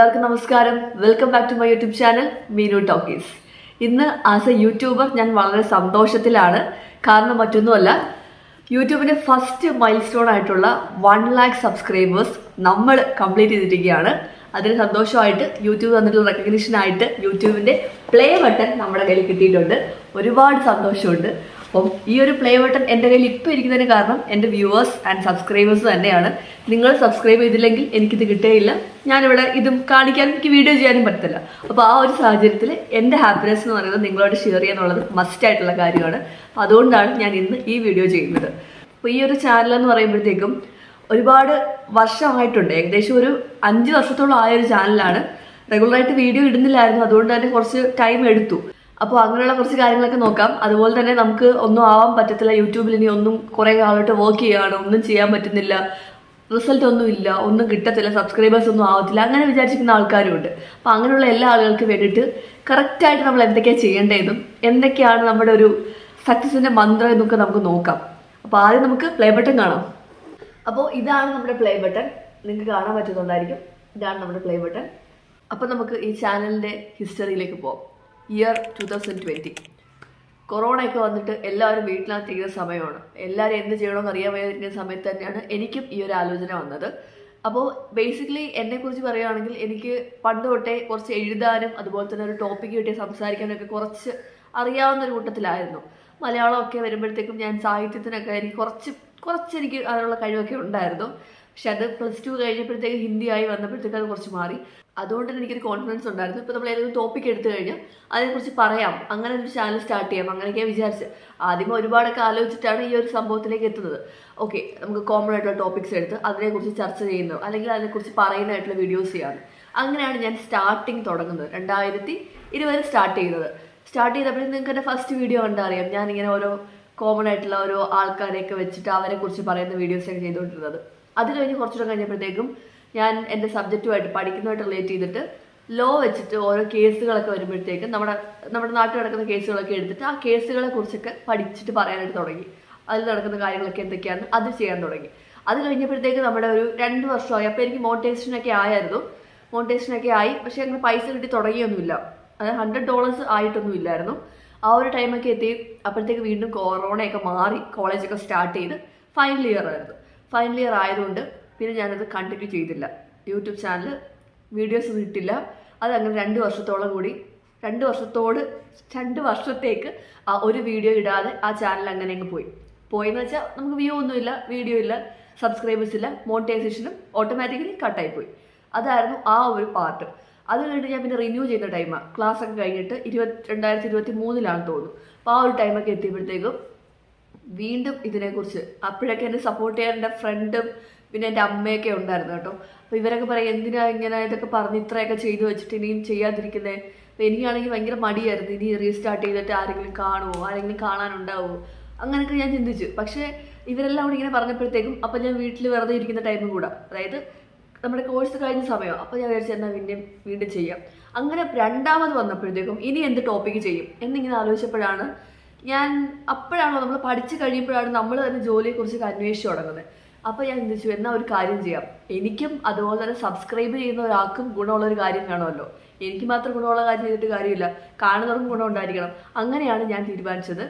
എല്ലാവർക്കും നമസ്കാരം. Welcome back to my YouTube channel Meenu talkies ഇന്ന് ആസ് എ യൂട്യൂബർ ഞാൻ വളരെ സന്തോഷത്തിലാണ്. കാരണം മറ്റൊന്നുമല്ല യൂട്യൂബിന്റെ ഫസ്റ്റ് മൈൽ സ്റ്റോൺ ആയിട്ടുള്ള വൺ ലാക്ക് സബ്സ്ക്രൈബേഴ്സ് നമ്മൾ കംപ്ലീറ്റ് ചെയ്തിരിക്കുകയാണ്. അതിന് സന്തോഷമായിട്ട് യൂട്യൂബ് തന്നിട്ടുള്ള റെക്കഗ്നിഷൻ ആയിട്ട് യൂട്യൂബിന്റെ പ്ലേ ബട്ടൺ നമ്മുടെ കയ്യിൽ കിട്ടിയിട്ടുണ്ട്. ഒരുപാട് സന്തോഷമുണ്ട്. അപ്പം ഈ ഒരു പ്ലേ ബട്ടൺ എന്റെ കയ്യിൽ ഇപ്പോൾ ഇരിക്കുന്നതിന് കാരണം എന്റെ വ്യൂവേഴ്സ് ആൻഡ് സബ്സ്ക്രൈബേഴ്സ് തന്നെയാണ്. നിങ്ങൾ സബ്സ്ക്രൈബ് ചെയ്തില്ലെങ്കിൽ എനിക്കിത് കിട്ടുകയില്ല ഞാനിവിടെ ഇതും കാണിക്കാൻ എനിക്ക് വീഡിയോ ചെയ്യാനും പറ്റത്തില്ല. അപ്പോൾ ആ ഒരു സാഹചര്യത്തിൽ എന്റെ ഹാപ്പിനെസ് എന്ന് പറയുന്നത് നിങ്ങളോട് ഷെയർ ചെയ്യാന്നുള്ളത് മസ്റ്റ് ആയിട്ടുള്ള കാര്യമാണ്. അതുകൊണ്ടാണ് ഞാൻ ഇന്ന് ഈ വീഡിയോ ചെയ്യുന്നത്. അപ്പോൾ ഈ ഒരു ചാനൽ എന്ന് പറയുമ്പോഴത്തേക്കും ഒരുപാട് വർഷമായിട്ടുണ്ട്. ഏകദേശം ഒരു അഞ്ച് വർഷത്തോളം ആയ ഒരു ചാനലാണ് റെഗുലറായിട്ട് വീഡിയോ ഇടുന്നില്ലായിരുന്നു. അതുകൊണ്ട് തന്നെ കുറച്ച് ടൈം എടുത്തു. അപ്പോൾ അങ്ങനെയുള്ള കുറച്ച് കാര്യങ്ങളൊക്കെ നോക്കാം. അതുപോലെ തന്നെ നമുക്ക് ഒന്നും ആവാൻ പറ്റത്തില്ല. യൂട്യൂബിൽ ഇനി ഒന്നും കുറേ കാലമായിട്ട് വർക്ക് ചെയ്യുകയാണ്. ഒന്നും ചെയ്യാൻ പറ്റുന്നില്ല. റിസൾട്ട് ഒന്നും ഇല്ല. ഒന്നും കിട്ടത്തില്ല. സബ്സ്ക്രൈബേഴ്സ് ഒന്നും ആവത്തില്ല. അങ്ങനെ വിചാരിച്ചിരിക്കുന്ന ആൾക്കാരും ഉണ്ട്. അപ്പോൾ അങ്ങനെയുള്ള എല്ലാ ആളുകൾക്ക് വേണ്ടിയിട്ട് കറക്റ്റായിട്ട് നമ്മൾ എന്തൊക്കെയാണ് ചെയ്യേണ്ടതെന്നും എന്തൊക്കെയാണ് നമ്മുടെ ഒരു സക്സസിന്റെ മന്ത്രം എന്നൊക്കെ നമുക്ക് നോക്കാം. അപ്പോൾ ആദ്യം നമുക്ക് പ്ലേ ബട്ടൺ കാണാം. അപ്പോൾ ഇതാണ് നമ്മുടെ പ്ലേ ബട്ടൺ നിങ്ങൾക്ക് കാണാൻ പറ്റുന്നുണ്ടായിരിക്കും ഇതാണ് നമ്മുടെ പ്ലേ ബട്ടൺ അപ്പോൾ നമുക്ക് ഈ ചാനലിന്റെ ഹിസ്റ്ററിയിലേക്ക് പോകാം ഇയർ ടു തൗസൻഡ് ട്വന്റി കൊറോണയൊക്കെ വന്നിട്ട് എല്ലാവരും വീട്ടിനകത്തിരിക്കുന്ന സമയമാണ്. എല്ലാവരും എന്ത് ചെയ്യണമെന്ന് അറിയാൻ വയ്യാതിരിക്കുന്ന സമയത്ത് തന്നെയാണ് എനിക്കും ഈ ഒരു ആലോചന വന്നത്. അപ്പോൾ ബേസിക്കലി എന്നെക്കുറിച്ച് പറയുകയാണെങ്കിൽ എനിക്ക് പണ്ട് തൊട്ടേ കുറച്ച് എഴുതാനും അതുപോലെ തന്നെ ഒരു ടോപ്പിക്ക് കിട്ടി സംസാരിക്കാനൊക്കെ കുറച്ച് അറിയാവുന്ന ഒരു കൂട്ടത്തിലായിരുന്നു. മലയാളമൊക്കെ വരുമ്പോഴത്തേക്കും ഞാൻ സാഹിത്യത്തിനൊക്കെ എനിക്ക് കുറച്ച് കുറച്ച് എനിക്ക് അതിനുള്ള കഴിവൊക്കെ ഉണ്ടായിരുന്നു. പക്ഷെ അത് പ്ലസ് ടു കഴിഞ്ഞപ്പോഴത്തേക്ക് ഹിന്ദിയായി വന്നപ്പോഴത്തേക്ക് അത് കുറച്ച് മാറി. അതുകൊണ്ട് തന്നെ എനിക്കൊരു കോൺഫിഡൻസ് ഉണ്ടായിരുന്നു. ഇപ്പോൾ നമ്മൾ ഏതെങ്കിലും ടോപ്പിക് എടുത്തു കഴിഞ്ഞാൽ അതിനെക്കുറിച്ച് പറയാം. അങ്ങനെ ഒരു ചാനൽ സ്റ്റാർട്ട് ചെയ്യാം. അങ്ങനെയൊക്കെയാണ് വിചാരിച്ച്. ആദ്യം ഒരുപാടൊക്കെ ആലോചിച്ചിട്ടാണ് ഈ ഒരു സംഭവത്തിലേക്ക് എത്തുന്നത്. ഓക്കെ നമുക്ക് കോമൺ ആയിട്ടുള്ള ടോപ്പിക്സ് എടുത്ത് അതിനെക്കുറിച്ച് ചർച്ച ചെയ്യുന്നു അല്ലെങ്കിൽ അതിനെക്കുറിച്ച് പറയുന്നതായിട്ടുള്ള വീഡിയോസ് ചെയ്യാറ് അങ്ങനെയാണ് ഞാൻ സ്റ്റാർട്ടിങ് തുടങ്ങുന്നത്. രണ്ടായിരത്തി ഇരുപതിൽ സ്റ്റാർട്ട് ചെയ്യുന്നത് സ്റ്റാർട്ട് ചെയ്തപ്പോഴും നിങ്ങൾക്ക് എന്റെ ഫസ്റ്റ് വീഡിയോ കണ്ടാൽ അറിയാം. ഞാനിങ്ങനെ ഓരോ കോമൺ ആയിട്ടുള്ള ഓരോ ആൾക്കാരെയൊക്കെ വെച്ചിട്ട് അവരെക്കുറിച്ച് പറയുന്ന വീഡിയോസൊക്കെ ചെയ്തുകൊണ്ടിരുന്നത്. അത് കഴിഞ്ഞ് കുറച്ചുകൂടെ കഴിഞ്ഞപ്പോഴത്തേക്കും ഞാൻ എന്റെ സബ്ജക്റ്റുമായിട്ട് പഠിക്കുന്നതായിട്ട് റിലേറ്റ് ചെയ്തിട്ട് ലോ വെച്ചിട്ട് ഓരോ കേസുകളൊക്കെ വരുമ്പോഴത്തേക്കും നമ്മുടെ നമ്മുടെ നാട്ടിൽ നടക്കുന്ന കേസുകളൊക്കെ എടുത്തിട്ട് ആ കേസുകളെ കുറിച്ചൊക്കെ പഠിച്ചിട്ട് പറയാനായിട്ട് തുടങ്ങി. അതിൽ നടക്കുന്ന കാര്യങ്ങളൊക്കെ എന്തൊക്കെയാണ് അത് ചെയ്യാൻ തുടങ്ങി. അത് കഴിഞ്ഞപ്പോഴത്തേക്ക് നമ്മുടെ ഒരു രണ്ട് വർഷമായി. അപ്പോൾ എനിക്ക് മോട്ടേഷനൊക്കെ ആയായിരുന്നു. മോട്ടേഷനൊക്കെ ആയി. പക്ഷേ അങ്ങനെ പൈസ കിട്ടി തുടങ്ങിയൊന്നുമില്ല. അത് ഹൺഡ്രഡ് ഡോളേഴ്സ് ആയിട്ടൊന്നും ഇല്ലായിരുന്നു. ആ ഒരു ടൈമൊക്കെ എത്തി. അപ്പോഴത്തേക്ക് വീണ്ടും കൊറോണയൊക്കെ മാറി. കോളേജൊക്കെ സ്റ്റാർട്ട് ചെയ്ത് ഫൈനൽ ഇയർ ആയിരുന്നു. ഫൈനൽ ഇയർ ആയതുകൊണ്ട് പിന്നെ ഞാനത് കണ്ടിന്യൂ ചെയ്തില്ല. യൂട്യൂബ് ചാനൽ വീഡിയോസ് ഇട്ടില്ല. അതങ്ങനെ രണ്ട് വർഷത്തോളം കൂടി. രണ്ട് വർഷത്തോട് രണ്ട് വർഷത്തേക്ക് ആ ഒരു വീഡിയോ ഇടാതെ ആ ചാനൽ അങ്ങനെ അങ്ങ് പോയി. പോയെന്ന് വെച്ചാൽ നമുക്ക് വ്യൂ ഒന്നുമില്ല വീഡിയോ ഇല്ല സബ്സ്ക്രൈബേഴ്സ് ഇല്ല മോണിറ്റൈസേഷനും ഓട്ടോമാറ്റിക്കലി കട്ടായി പോയി. അതായിരുന്നു ആ ഒരു പാർട്ട് അത് കഴിഞ്ഞിട്ട് ഞാൻ പിന്നെ റിന്യൂ ചെയ്യുന്ന ടൈമാണ് ക്ലാസ് ഒക്കെ കഴിഞ്ഞിട്ട് ഇരുപത്തി രണ്ടായിരത്തി ഇരുപത്തി മൂന്നിലാണ് തോന്നുന്നു. അപ്പോൾ ആ ഒരു ടൈമൊക്കെ എത്തിയപ്പോഴത്തേക്കും വീണ്ടും ഇതിനെക്കുറിച്ച് അപ്പോഴൊക്കെ എന്നെ സപ്പോർട്ട് ചെയ്യാൻ എന്റെ ഫ്രണ്ടും പിന്നെ എന്റെ അമ്മയൊക്കെ ഉണ്ടായിരുന്നു കേട്ടോ. അപ്പോൾ ഇവരൊക്കെ പറയും എന്തിനാ ഇങ്ങനെ ഇതൊക്കെ പറഞ്ഞ് ഇത്രയൊക്കെ ചെയ്തു വെച്ചിട്ട് ഇനിയും ചെയ്യാതിരിക്കുന്നത് അപ്പോൾ എനിക്കാണെങ്കിൽ ഭയങ്കര മടിയായിരുന്നു. ഇനി റീസ്റ്റാർട്ട് ചെയ്തിട്ട് ആരെങ്കിലും കാണുമോ ആരെങ്കിലും കാണാനുണ്ടാവുമോ അങ്ങനെയൊക്കെ ഞാൻ ചിന്തിച്ചു. പക്ഷേ ഇവരെല്ലാം കൂടി ഇങ്ങനെ പറഞ്ഞപ്പോഴത്തേക്കും അപ്പം ഞാൻ വീട്ടിൽ വെറുതെ ഇരിക്കുന്ന ടൈമും കൂടെ. അതായത് നമ്മുടെ കോഴ്സ് കഴിഞ്ഞ സമയം. അപ്പോൾ ഞാൻ വിചാരിച്ചു എന്നാൽ വീണ്ടും വീണ്ടും ചെയ്യാം. അങ്ങനെ രണ്ടാമത് വന്നപ്പോഴത്തേക്കും ഇനി എന്ത് ടോപ്പിക്ക് ചെയ്യും എന്നിങ്ങനെ ആലോചിച്ചപ്പോഴാണ് ഞാൻ അപ്പോഴാണോ നമ്മൾ പഠിച്ചു കഴിയുമ്പോഴാണ് നമ്മൾ തന്നെ ജോലിയെക്കുറിച്ചൊക്കെ അന്വേഷിച്ച് തുടങ്ങുന്നത്. അപ്പോൾ ഞാൻ ചിന്തിച്ചു എന്നാൽ ഒരു കാര്യം ചെയ്യാം. എനിക്കും അതുപോലെ തന്നെ സബ്സ്ക്രൈബ് ചെയ്യുന്ന ഒരാൾക്കും ഗുണമുള്ള ഒരു കാര്യം കാണുമല്ലോ എനിക്ക് മാത്രം ഗുണമുള്ള കാര്യം ചെയ്തിട്ട് കാര്യമില്ല. കാണുന്നവർക്കും ഗുണം ഉണ്ടായിരിക്കണം. അങ്ങനെയാണ് ഞാൻ തീരുമാനിച്ചത്.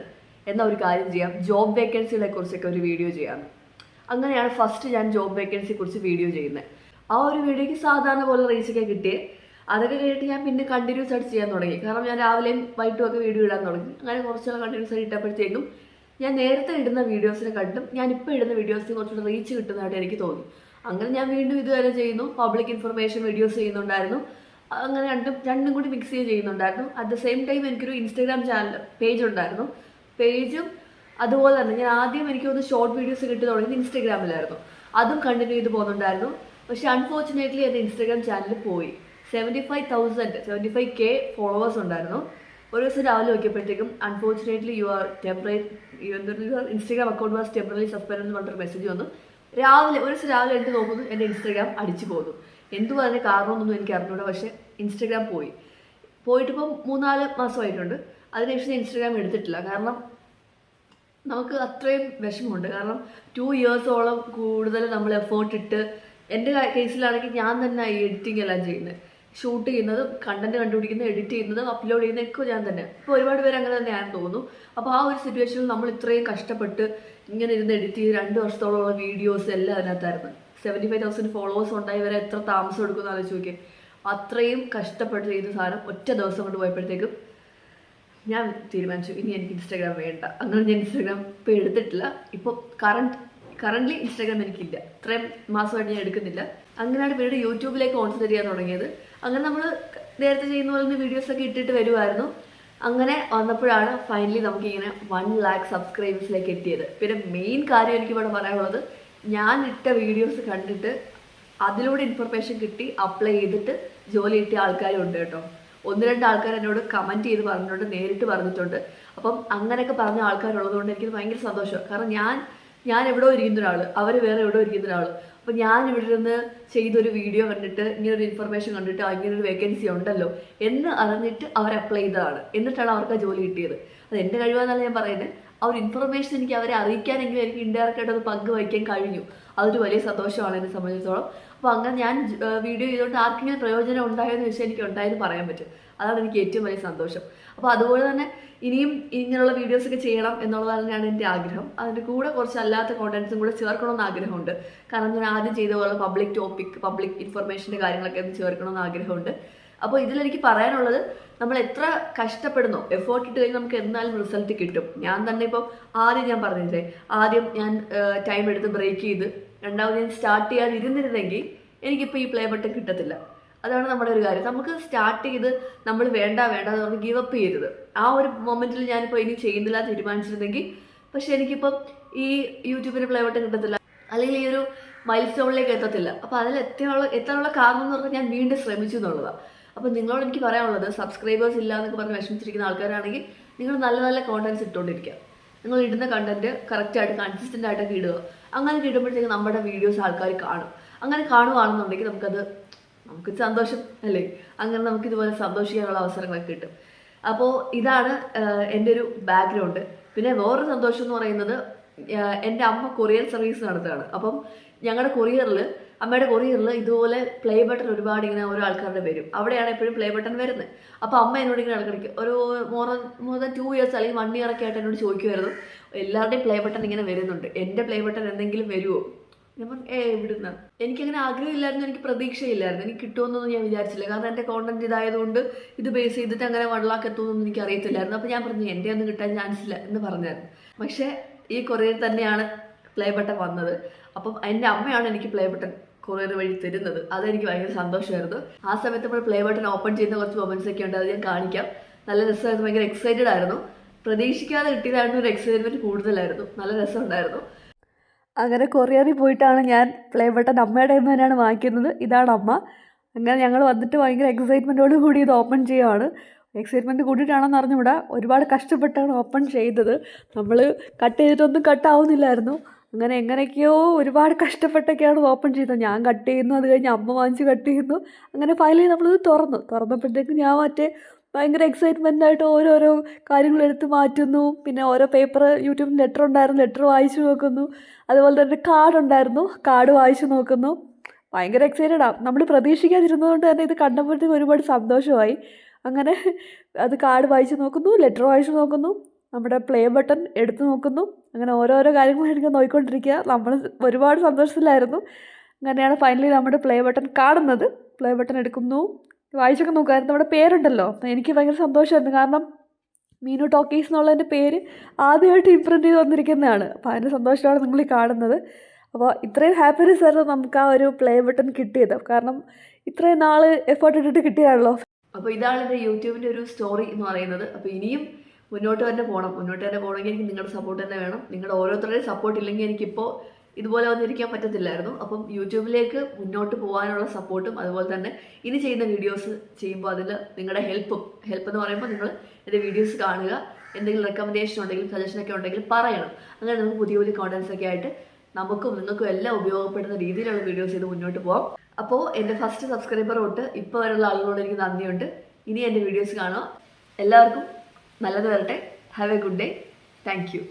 എന്നാൽ ഒരു കാര്യം ചെയ്യാം. ജോബ് വേക്കൻസികളെ കുറിച്ചൊക്കെ ഒരു വീഡിയോ ചെയ്യാം. അങ്ങനെയാണ് ഫസ്റ്റ് ഞാൻ ജോബ് വേക്കൻസിയെ കുറിച്ച് വീഡിയോ ചെയ്യുന്നത്. ആ ഒരു വീഡിയോക്ക് സാധാരണ പോലെ റീച്ചൊക്കെ കിട്ടിയേ അതൊക്കെ കഴിഞ്ഞിട്ട് ഞാൻ പിന്നെ കണ്ടിന്യൂസ് ആയിട്ട് ചെയ്യാൻ തുടങ്ങി. കാരണം ഞാൻ രാവിലെയും വൈകിട്ടും ഒക്കെ വീഡിയോ ഇടാൻ തുടങ്ങി. അങ്ങനെ കുറച്ചൊക്കെ കണ്ടിന്യൂസ് ആയിട്ട് ഇട്ടപ്പോഴത്തേക്കും ഞാൻ നേരത്തെ ഇടുന്ന വീഡിയോസിനെ കണ്ടും ഞാൻ ഇപ്പോൾ ഇടുന്ന വീഡിയോസിന് കുറച്ചുകൂടെ റീച്ച് കിട്ടുന്നതായിട്ട് എനിക്ക് തോന്നി. അങ്ങനെ ഞാൻ വീണ്ടും ഇതുവരെ ചെയ്യുന്നു. പബ്ലിക് ഇൻഫർമേഷൻ വീഡിയോസ് ചെയ്യുന്നുണ്ടായിരുന്നു. അങ്ങനെ രണ്ടും രണ്ടും കൂടി മിക്സ് ചെയ്ത് ചെയ്യുന്നുണ്ടായിരുന്നു. അറ്റ് ദ സെയിം ടൈം എനിക്കൊരു ഇൻസ്റ്റാഗ്രാം ചാനൽ പേജ് ഉണ്ടായിരുന്നു. പേജും അതുപോലെ തന്നെ ഞാൻ ആദ്യം എനിക്ക് ഒന്ന് ഷോർട്ട് വീഡിയോസ് കിട്ടി തുടങ്ങിയത് ഇൻസ്റ്റാഗ്രാമിലായിരുന്നു അതും കണ്ടിന്യൂ ചെയ്ത് പോകുന്നുണ്ടായിരുന്നു പക്ഷെ അൺഫോർച്ചുനേറ്റ്ലി എന്റെ ഇൻസ്റ്റാഗ്രാം ചാനൽ പോയി. Seventy five thousand seventy five K followers ഉണ്ടായിരുന്നു. ഒരു ദിവസം രാവിലെ നോക്കിയപ്പോഴത്തേക്കും unfortunately your temporary Instagram account was temporary suspend എന്ന് പറഞ്ഞൊരു മെസ്സേജ് വന്നു. രാവിലെ ഒരു ദിവസം രാവിലെ എടുത്ത് നോക്കുന്നു എന്റെ ഇൻസ്റ്റാഗ്രാം അടിച്ചു പോകുന്നു എന്തുവാ അതിന്റെ കാരണമൊന്നും എനിക്ക് അറിഞ്ഞൂടാ പക്ഷേ ഇൻസ്റ്റാഗ്രാം പോയി. പോയിട്ടിപ്പം മൂന്നാൽ മാസമായിട്ടുണ്ട്. അതിനുശേഷം ഇൻസ്റ്റാഗ്രാം എടുത്തിട്ടില്ല. കാരണം നമുക്ക് അത്രയും വിഷമമുണ്ട്. കാരണം ടു ഇയേഴ്സോളം കൂടുതൽ നമ്മൾ എഫേർട്ട് ഇട്ട് എന്റെ കേസിലാണെങ്കിൽ ഞാൻ തന്നെ എഡിറ്റിംഗ് എല്ലാം ചെയ്യുന്നത്. ഷൂട്ട് ചെയ്യുന്നതും കണ്ടന്റ് കണ്ടുപിടിക്കുന്നതും എഡിറ്റ് ചെയ്യുന്നതും അപ്ലോഡ് ചെയ്യുന്നതൊക്കെ ഞാൻ തന്നെ. ഇപ്പൊ ഒരുപാട് പേര് അങ്ങനെ തന്നെയാണെന്ന് തോന്നുന്നു. അപ്പോൾ ആ ഒരു സിറ്റുവേഷനിൽ നമ്മൾ ഇത്രയും കഷ്ടപ്പെട്ട് ഇങ്ങനെ ഇരുന്ന് എഡിറ്റ് ചെയ്ത് രണ്ട് വർഷത്തോളമുള്ള വീഡിയോസ് എല്ലാം അതിനകത്തായിരുന്നു. സെവന്റി ഫൈവ് തൗസൻഡ് ഫോളോവേഴ്സ് ഉണ്ടായി വരെ എത്ര താമസം എടുക്കുമെന്ന് ആലോചിച്ച് നോക്കിയേ. അത്രയും കഷ്ടപ്പെട്ട് ചെയ്ത സാധനം ഒറ്റ ദിവസം കൊണ്ട് പോയപ്പോഴത്തേക്കും ഞാൻ തീരുമാനിച്ചു ഇനി എനിക്ക് ഇൻസ്റ്റാഗ്രാം വേണ്ട. അങ്ങനെ ഞാൻ ഇൻസ്റ്റാഗ്രാം ഇപ്പോൾ എടുത്തിട്ടില്ല. ഇപ്പോൾ കറണ്ട് കറന്റ്ലി ഇൻസ്റ്റാഗ്രാം എനിക്കില്ല. ഇത്രയും മാസമായിട്ട് ഞാൻ എടുക്കുന്നില്ല. അങ്ങനെയാണ് പിന്നീട് യൂട്യൂബിലേക്ക് കോൺസെൻട്രേറ്റ് ചെയ്യാൻ തുടങ്ങിയത്. അങ്ങനെ നമ്മൾ നേരത്തെ ചെയ്യുന്ന പോലെ വീഡിയോസ് ഒക്കെ ഇട്ടിട്ട് വരുമായിരുന്നു അങ്ങനെ വന്നപ്പോഴാണ് ഫൈനലി നമുക്കിങ്ങനെ വൺ ലാക്ക് സബ്സ്ക്രൈബേഴ്സിലേക്ക് എത്തിയത്. പിന്നെ മെയിൻ കാര്യം എനിക്ക് ഇവിടെ പറയാനുള്ളത് ഞാൻ ഇട്ട വീഡിയോസ് കണ്ടിട്ട് അതിലൂടെ ഇൻഫർമേഷൻ കിട്ടി അപ്ലൈ ചെയ്തിട്ട് ജോലി കിട്ടിയ ആൾക്കാരും ഉണ്ട് കേട്ടോ. ഒന്ന് രണ്ട് ആൾക്കാർ എന്നോട് കമന്റ് ചെയ്ത് പറഞ്ഞിട്ടുണ്ട് നേരിട്ട് പറഞ്ഞിട്ടുണ്ട്. അപ്പം അങ്ങനെയൊക്കെ പറഞ്ഞ ആൾക്കാരുള്ളതുകൊണ്ട് എനിക്ക് ഭയങ്കര സന്തോഷം. കാരണം ഞാൻ ഞാൻ എവിടെ ഇരിക്കുന്ന ഒരാൾ അവർ വേറെ എവിടെ ഇരിക്കുന്ന ഒരാൾ അപ്പോൾ ഞാൻ ഇവിടെ നിന്ന് ചെയ്തൊരു വീഡിയോ കണ്ടിട്ട് ഇങ്ങനെ ഒരു ഇൻഫർമേഷൻ കണ്ടിട്ട് ഇങ്ങനൊരു വേക്കൻസി ഉണ്ടല്ലോ എന്ന് അറിഞ്ഞിട്ട് അവർ അപ്ലൈ ചെയ്തതാണ്. എന്നിട്ടാണ് അവർക്ക് ആ ജോലി കിട്ടിയത്. അത് എന്റെ കഴിവാന്നല്ല ഞാൻ പറയുന്നത് ആ ഒരു ഇൻഫർമേഷൻ എനിക്ക് അവരെ അറിയിക്കാനെങ്കിലും എനിക്ക് ഇൻഡയറക്റ്റ് ആയിട്ട് അത് പങ്കുവയ്ക്കാൻ കഴിഞ്ഞു. അതൊരു വലിയ സന്തോഷമാണ് എന്നെ സംബന്ധിച്ചിടത്തോളം അപ്പോൾ അങ്ങനെ ഞാൻ വീഡിയോ ചെയ്തുകൊണ്ട് ആർക്കെങ്കിലും പ്രയോജനം ഉണ്ടായോ എന്ന് വെച്ചാൽ എനിക്ക് ഉണ്ടായെന്ന് പറയാൻ പറ്റും. അതാണ് എനിക്ക് ഏറ്റവും വലിയ സന്തോഷം. അപ്പോൾ അതുപോലെ തന്നെ ഇനിയും ഇങ്ങനെയുള്ള വീഡിയോസൊക്കെ ചെയ്യണം എന്നുള്ളത് തന്നെയാണ് എന്റെ ആഗ്രഹം. അതിന്റെ കൂടെ കുറച്ച് അല്ലാത്ത കോണ്ടൻസും കൂടെ ചേർക്കണമെന്ന് ആഗ്രഹമുണ്ട്. കാരണം ഞാൻ ആദ്യം ചെയ്ത പോലെ പബ്ലിക് ടോപ്പിക് പബ്ലിക് ഇൻഫർമേഷന്റെ കാര്യങ്ങളൊക്കെ ഒന്ന് ചേർക്കണമെന്ന് ആഗ്രഹമുണ്ട്. അപ്പോൾ ഇതിലെനിക്ക് പറയാനുള്ളത് നമ്മൾ എത്ര കഷ്ടപ്പെടുന്നോ എഫേർട്ട് ഇട്ട് കഴിഞ്ഞാൽ നമുക്ക് എന്നാലും റിസൾട്ട് കിട്ടും. ഞാൻ തന്നെ ഇപ്പോൾ ആദ്യം ഞാൻ പറഞ്ഞില്ലേ ആദ്യം ഞാൻ ടൈം എടുത്ത് ബ്രേക്ക് ചെയ്ത് രണ്ടാമത് ഞാൻ സ്റ്റാർട്ട് ചെയ്യാതിരുന്നിരുന്നെങ്കിൽ എനിക്കിപ്പോൾ ഈ പ്ലേ ബട്ടൺ കിട്ടത്തില്ല. അതാണ് നമ്മുടെ ഒരു കാര്യം. നമുക്ക് സ്റ്റാർട്ട് ചെയ്ത് നമ്മൾ വേണ്ട വേണ്ട എന്ന് പറഞ്ഞ് ഗീവപ്പ് അപ്പ് ചെയ്തത് ആ ഒരു മൊമെന്റിൽ ഞാനിപ്പോൾ ഇനി ചെയ്യുന്നില്ല തീരുമാനിച്ചിരുന്നെങ്കിൽ പക്ഷെ എനിക്കിപ്പം ഈ യൂട്യൂബിന് പ്ലേ ബട്ടൺ കിട്ടത്തില്ല. അല്ലെങ്കിൽ ഈ ഒരു മൈൽ സ്റ്റോണിലേക്ക് എത്തത്തില്ല. അപ്പോൾ അതിൽ എത്താനുള്ള എത്താനുള്ള കാരണം എന്ന് പറഞ്ഞാൽ ഞാൻ വീണ്ടും ശ്രമിച്ചു എന്നുള്ളതാണ് അപ്പോൾ നിങ്ങളോട് എനിക്ക് പറയാനുള്ളത് സബ്സ്ക്രൈബേഴ്സ് ഇല്ല എന്നൊക്കെ പറഞ്ഞ് വിഷമിച്ചിരിക്കുന്ന ആൾക്കാരാണെങ്കിൽ നിങ്ങൾ നല്ല നല്ല കോണ്ടൻസ് ഇട്ടുകൊണ്ടിരിക്കുക നിങ്ങൾ ഇടുന്ന കണ്ടന്റ് കറക്റ്റ് ആയിട്ട് കൺസിസ്റ്റന്റ് ആയിട്ടൊക്കെ ഇടുക. അങ്ങനെ ഇടുമ്പോഴത്തേക്ക് നമ്മുടെ വീഡിയോസ് ആൾക്കാർ കാണും. അങ്ങനെ കാണുകയാണെന്നുണ്ടെങ്കിൽ നമുക്കത് നമുക്ക് സന്തോഷം അല്ലേ? അങ്ങനെ നമുക്ക് ഇതുപോലെ സന്തോഷിക്കാനുള്ള അവസരങ്ങളൊക്കെ കിട്ടും. അപ്പോൾ ഇതാണ് എന്റെ ഒരു ബാക്ക്ഗ്രൗണ്ട് പിന്നെ വേറൊരു സന്തോഷം എന്ന് പറയുന്നത് എന്റെ അമ്മ കൊറിയർ സർവീസ് നടത്തുകയാണ്. അപ്പം ഞങ്ങളുടെ കൊറിയറിൽ അമ്മയുടെ കൊറിയറിൽ ഇതുപോലെ പ്ലേ ബട്ടൺ ഒരുപാട് ഇങ്ങനെ ഓരോ ആൾക്കാരുടെ വരും. അവിടെയാണ് എപ്പോഴും പ്ലേ ബട്ടൺ വരുന്നത് അപ്പോൾ അമ്മ എന്നോട് ഇങ്ങനെ ഇടക്കിടയ്ക്ക് ഒരു more more than two years അല്ലെങ്കിൽ വൺ ഇയർ ഒക്കെ ആയിട്ട് എന്നോട് ചോദിക്കുമായിരുന്നു എല്ലാവരുടെയും പ്ലേ ബട്ടൺ ഇങ്ങനെ വരുന്നുണ്ട്. എന്റെ പ്ലേ ബട്ടൺ എന്തെങ്കിലും വരുമോ ഞാൻ പറഞ്ഞു ഏ ഇവിടുന്ന്. എനിക്കങ്ങനെ ആഗ്രഹമില്ലായിരുന്നു എനിക്ക് പ്രതീക്ഷയില്ലായിരുന്നു. എനിക്ക് കിട്ടുമെന്നൊന്നും ഞാൻ വിചാരിച്ചില്ല. കാരണം എന്റെ കോണ്ടന്റ് ഇതായതുകൊണ്ട് ഇത് ബേസ് ചെയ്തിട്ട് അങ്ങനെ വൺലാക്ക് എത്തുമെന്നൊന്നും എനിക്ക് അറിയത്തില്ലായിരുന്നു. അപ്പോൾ ഞാൻ പറഞ്ഞു എന്റെ ഒന്നും കിട്ടാൻ ചാൻസ് ഇല്ല എന്ന് പറഞ്ഞായിരുന്നു. പക്ഷേ ഈ കൊറിയർ തന്നെയാണ് പ്ലേ ബട്ടൺ വന്നത്. അപ്പം എന്റെ അമ്മയാണ് എനിക്ക് പ്ലേ ബട്ടൺ കൊറിയർ വഴി തരുന്നത്. അതെനിക്ക് ഭയങ്കര സന്തോഷമായിരുന്നു. ആ സമയത്ത് നമ്മൾ പ്ലേ ബട്ടൺ ഓപ്പൺ ചെയ്യുന്ന കുറച്ച് മൊമെന്റ്സ് ഒക്കെ ഉണ്ട് അത് ഞാൻ കാണിക്കാം. നല്ല രസമായിരുന്നു ഭയങ്കര എക്സൈറ്റഡ് ആയിരുന്നു. പ്രതീക്ഷിക്കാതെ കിട്ടിയതായിരുന്നു ഒരു എക്സൈറ്റ്മെന്റ് കൂടുതലായിരുന്നു. നല്ല രസമുണ്ടായിരുന്നു. അങ്ങനെ കൊറിയറിൽ പോയിട്ടാണ് ഞാൻ പ്ലേ ബട്ടൺ അമ്മയുടെ നിന്ന് തന്നെയാണ് വാങ്ങിക്കുന്നത്. ഇതാണ് അമ്മ. അങ്ങനെ ഞങ്ങൾ വന്നിട്ട് ഭയങ്കര എക്സൈറ്റ്മെന്റോട് കൂടി ഇത് ഓപ്പൺ ചെയ്യുകയാണ് എക്സൈറ്റ്മെന്റ് കൂടിയിട്ടാണെന്ന് അറിഞ്ഞുകൂടാ. ഒരുപാട് കഷ്ടപ്പെട്ടാണ് ഓപ്പൺ ചെയ്തത്. നമ്മൾ കട്ട് ചെയ്തിട്ടൊന്നും കട്ടാവുന്നില്ലായിരുന്നു അങ്ങനെ എങ്ങനെയൊക്കെയോ ഒരുപാട് കഷ്ടപ്പെട്ടൊക്കെയാണ് ഓപ്പൺ ചെയ്തത്. ഞാൻ കട്ട് ചെയ്യുന്നു അത് കഴിഞ്ഞ് അമ്മ വാങ്ങിച്ച് കട്ട് ചെയ്യുന്നു. അങ്ങനെ ഫൈനലി നമ്മളിത് തുറന്നു. തുറന്നപ്പോഴത്തേക്ക് ഞാൻ മറ്റേ ഭയങ്കര എക്സൈറ്റ്മെന്റ് ആയിട്ട് ഓരോരോ കാര്യങ്ങൾ എടുത്ത് മാറ്റുന്നു. പിന്നെ ഓരോ പേപ്പർ യൂട്യൂബിൽ ലെറ്റർ ഉണ്ടായിരുന്നു ലെറ്റർ വായിച്ചു നോക്കുന്നു. അതുപോലെ തന്നെ കാർഡ് ഉണ്ടായിരുന്നു കാർഡ് വായിച്ചു നോക്കുന്നു. ഭയങ്കര എക്സൈറ്റഡാണ് നമ്മൾ പ്രതീക്ഷിക്കാതിരുന്നതുകൊണ്ട് തന്നെ ഇത് കണ്ടപ്പോഴത്തേക്ക് ഒരുപാട് സന്തോഷമായി. അങ്ങനെ അത് കാർഡ് വായിച്ചു നോക്കുന്നു ലെറ്റർ വായിച്ചു നോക്കുന്നു. നമ്മുടെ പ്ലേ ബട്ടൺ എടുത്തു നോക്കുന്നു. അങ്ങനെ ഓരോരോ കാര്യങ്ങളായിരിക്കും നോക്കിക്കൊണ്ടിരിക്കുക നമ്മൾ ഒരുപാട് സന്തോഷത്തിലായിരുന്നു. അങ്ങനെയാണ് ഫൈനലി നമ്മുടെ പ്ലേ ബട്ടൺ കാണുന്നത്. പ്ലേ ബട്ടൺ എടുക്കുന്നു. വായിച്ചൊക്കെ നോക്കുമായിരുന്നു. നമ്മുടെ പേരുണ്ടല്ലോ. എനിക്ക് ഭയങ്കര സന്തോഷമായിരുന്നു. കാരണം മീനു ടോക്കീസ് എന്നുള്ളതിന്റെ പേര് ആദ്യമായിട്ട് ഇമ്പ്രിന്റ് ചെയ്ത് വന്നിരിക്കുന്നതാണ്. അപ്പോൾ അതിന്റെ സന്തോഷമാണ് നിങ്ങൾ ഈ കാണുന്നത്. അപ്പോൾ ഇത്രയും ഹാപ്പിനെസ് ആയിരുന്നു നമുക്ക് ആ ഒരു പ്ലേ ബട്ടൺ കിട്ടിയത്. കാരണം ഇത്രയും നാൾ എഫേർട്ട് ഇട്ടിട്ട് കിട്ടിയതാണല്ലോ. അപ്പോൾ ഇതാണ് എന്റെ യൂട്യൂബിന്റെ ഒരു സ്റ്റോറി എന്ന് പറയുന്നത്. അപ്പോൾ ഇനിയും മുന്നോട്ട് തന്നെ പോകണം മുന്നോട്ട് തന്നെ പോകണമെങ്കിൽ എനിക്ക് നിങ്ങളുടെ സപ്പോർട്ട് തന്നെ വേണം. നിങ്ങളുടെ ഓരോരുത്തരുടെയും സപ്പോർട്ട് ഇല്ലെങ്കിൽ എനിക്കിപ്പോൾ ഇതുപോലെ വന്നിരിക്കാൻ പറ്റത്തില്ലായിരുന്നു. അപ്പം യൂട്യൂബിലേക്ക് മുന്നോട്ട് പോകാനുള്ള സപ്പോർട്ടും അതുപോലെ തന്നെ ഇനി ചെയ്യുന്ന വീഡിയോസ് ചെയ്യുമ്പോൾ അതിൽ നിങ്ങളുടെ ഹെൽപ്പും ഹെൽപ്പ് എന്ന് പറയുമ്പോൾ നിങ്ങൾ എന്റെ വീഡിയോസ് കാണുക. എന്തെങ്കിലും റെക്കമെൻഡേഷൻ ഉണ്ടെങ്കിലും സജഷൻ ഒക്കെ ഉണ്ടെങ്കിൽ പറയണം. അങ്ങനെ നമുക്ക് പുതിയ പുതിയ കോണ്ടൻസ് ഒക്കെ ആയിട്ട് നമുക്കും നിങ്ങൾക്കും എല്ലാം ഉപയോഗപ്പെടുന്ന രീതിയിലുള്ള വീഡിയോസ് ചെയ്ത് മുന്നോട്ട് പോകാം അപ്പോൾ എന്റെ ഫസ്റ്റ് സബ്സ്ക്രൈബർ തൊട്ട് ഇപ്പോൾ വരെയുള്ള ആളുകളോട് എനിക്ക് നന്ദിയുണ്ട്. ഇനി എന്റെ വീഡിയോസ് കാണുക എല്ലാവർക്കും നല്ലത് വരട്ടെ. Have a good day thank you